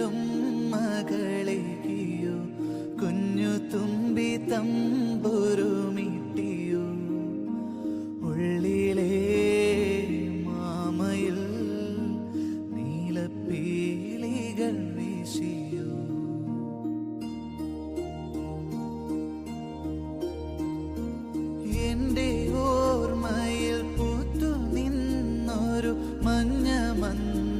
മകളും മകളെയോ കുഞ്ഞു തുമ്പി തമ്പുരുമിട്ടിയോ. ഉള്ളിലെ മാമയിൽ നീലപ്പീലികൾ വീശിയോ. എന്റെ ഓർമ്മയിൽ പൂത്തു നിന്നൊരു മഞ്ഞ മഞ്ഞ